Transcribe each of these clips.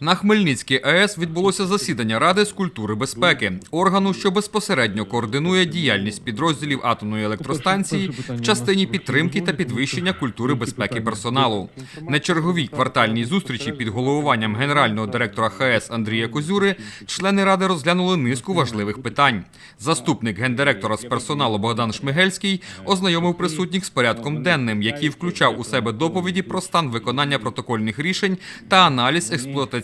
На Хмельницькій АЕС відбулося засідання Ради з культури безпеки, органу, що безпосередньо координує діяльність підрозділів атомної електростанції в частині підтримки та підвищення культури безпеки персоналу. На черговій квартальній зустрічі під головуванням генерального директора ХАЕС Андрія Козюри члени ради розглянули низку важливих питань. Заступник гендиректора з персоналу Богдан Шмигельський ознайомив присутніх з порядком денним, який включав у себе доповіді про стан виконання протокольних рішень та аналіз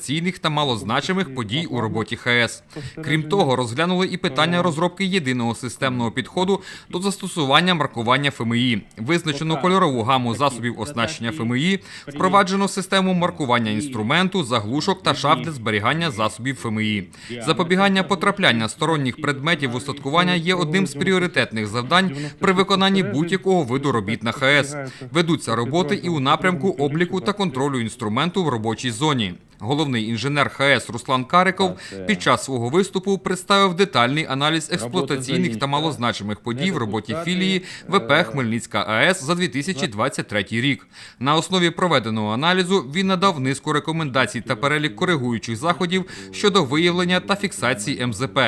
експлуатаційних та малозначимих подій у роботі ХАЕС. Крім того, розглянули і питання розробки єдиного системного підходу до застосування маркування ФМІ. Визначено кольорову гаму засобів оснащення ФМІ, впроваджено систему маркування інструменту, заглушок та шаф для зберігання засобів ФМІ. Запобігання потрапляння сторонніх предметів устаткування є одним з пріоритетних завдань при виконанні будь-якого виду робіт на ХАЕС. Ведуться роботи і у напрямку обліку та контролю інструменту в робочій зоні. Головний інженер ХАЕС Руслан Кариков під час свого виступу представив детальний аналіз експлуатаційних та малозначимих подій в роботі філії ВП Хмельницька АЕС за 2023 рік. На основі проведеного аналізу він надав низку рекомендацій та перелік коригуючих заходів щодо виявлення та фіксації МЗП.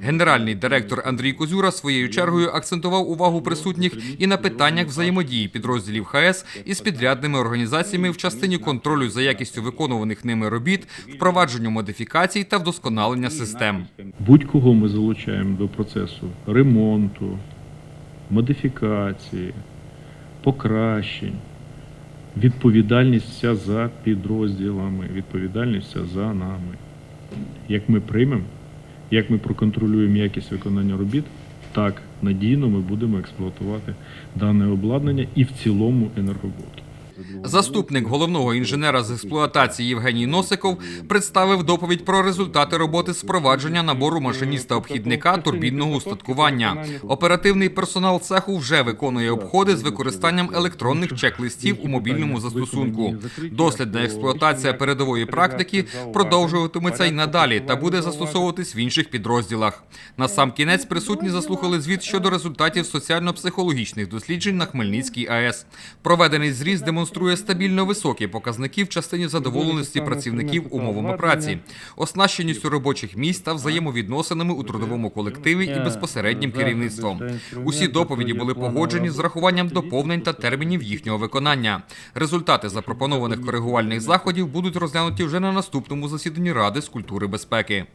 Генеральний директор Андрій Козюра своєю чергою акцентував увагу присутніх і на питаннях взаємодії підрозділів ХАЕС із підрядними організаціями в частині контролю за якістю виконуваних ними робіт, впровадженню модифікацій та вдосконалення систем. Будь-кого ми залучаємо до процесу ремонту, модифікації, покращень. Відповідальність вся за підрозділами, відповідальність вся за нами. Як ми приймемо, як ми проконтролюємо якість виконання робіт, так надійно ми будемо експлуатувати дане обладнання і в цілому енергоблоки. Заступник головного інженера з експлуатації Євгеній Носиков представив доповідь про результати роботи з набору машиніста-обхідника турбінного устаткування. Оперативний персонал цеху вже виконує обходи з використанням електронних чек-листів у мобільному застосунку. Дослідна експлуатація передової практики продовжуватиметься й надалі та буде застосовуватись в інших підрозділах. На сам кінець присутні заслухали звіт щодо результатів соціально-психологічних досліджень на Хмельницькій АЕС. Проведений зріз демонструє стабільно високі показники в частині задоволеності працівників умовами праці, оснащеністю робочих місць та взаємовідносинами у трудовому колективі і безпосереднім керівництвом. Усі доповіді були погоджені з рахуванням доповнень та термінів їхнього виконання. Результати запропонованих коригувальних заходів будуть розглянуті вже на наступному засіданні Ради з культури безпеки.